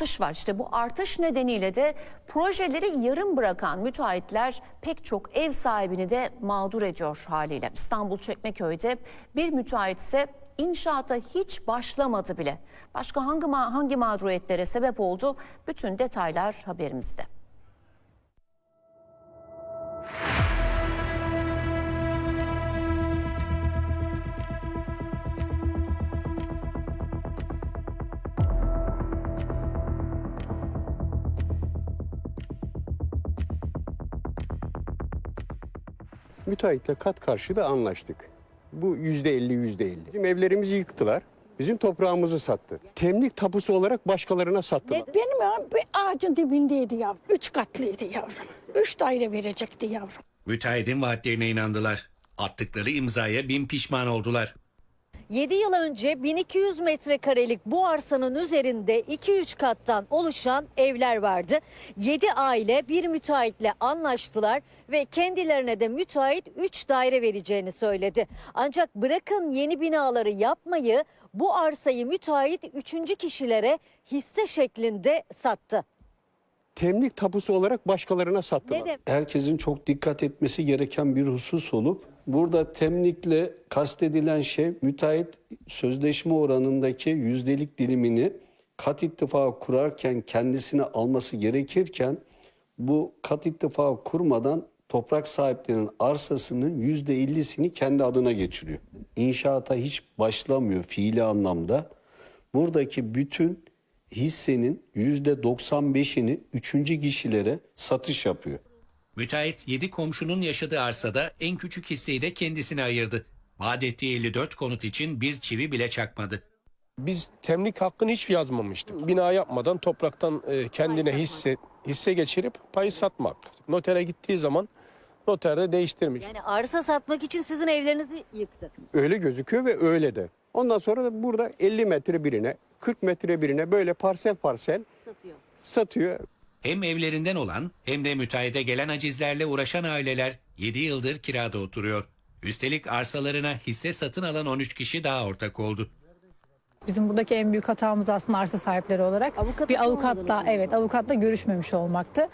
artış var. İşte bu artış nedeniyle de projeleri yarım bırakan müteahhitler pek çok ev sahibini de mağdur ediyor haliyle. İstanbul Çekmeköy'de bir müteahhit ise inşaata hiç başlamadı bile. Başka hangi hangi mağduriyetlere sebep oldu? Bütün detaylar haberimizde. Müteahhitle kat karşıda anlaştık. Bu yüzde elli yüzde elli. Bizim evlerimizi yıktılar. Bizim toprağımızı sattı. Temlik tapusu olarak başkalarına sattılar. Benim evim bir ağacın dibindeydi yavrum. Üç katlıydı yavrum. Üç daire verecekti yavrum. Müteahhidin vaatlerine inandılar. Attıkları imzaya bin pişman oldular. 7 yıl önce 1200 metrekarelik bu arsanın üzerinde 2-3 kattan oluşan evler vardı. 7 aile bir müteahhitle anlaştılar ve kendilerine de müteahhit 3 daire vereceğini söyledi. Ancak bırakın yeni binaları yapmayı bu arsayı müteahhit 3. kişilere hisse şeklinde sattı. Temlik tapusu olarak başkalarına sattılar. Herkesin çok dikkat etmesi gereken bir husus olup burada temlikle kastedilen şey müteahhit sözleşme oranındaki yüzdelik dilimini kat ittifakı kurarken kendisine alması gerekirken bu kat ittifakı kurmadan toprak sahiplerinin arsasının yüzde ellisini kendi adına geçiriyor. İnşaata hiç başlamıyor fiili anlamda. Buradaki bütün hissenin yüzde 95'ini üçüncü kişilere satış yapıyor. Müteahhit 7 komşunun yaşadığı arsada en küçük hisseyi de kendisine ayırdı. Vaat ettiği 54 konut için bir çivi bile çakmadı. Biz temlik hakkını hiç yazmamıştık. Bina yapmadan topraktan e, kendine hisse hisse geçirip payı satmak. Notere gittiği zaman noter de değiştirmiş. Yani arsa satmak için sizin evlerinizi yıktı. Öyle gözüküyor ve öyle de. Ondan sonra da burada 50 metre birine, 40 metre birine böyle parsel parsel Satıyor. satıyor. Hem evlerinden olan hem de müteahhide gelen acizlerle uğraşan aileler 7 yıldır kirada oturuyor. Üstelik arsalarına hisse satın alan 13 kişi daha ortak oldu. Bizim buradaki en büyük hatamız aslında arsa sahipleri olarak Avukatla bir avukatla evet avukatla görüşmemiş olmaktı.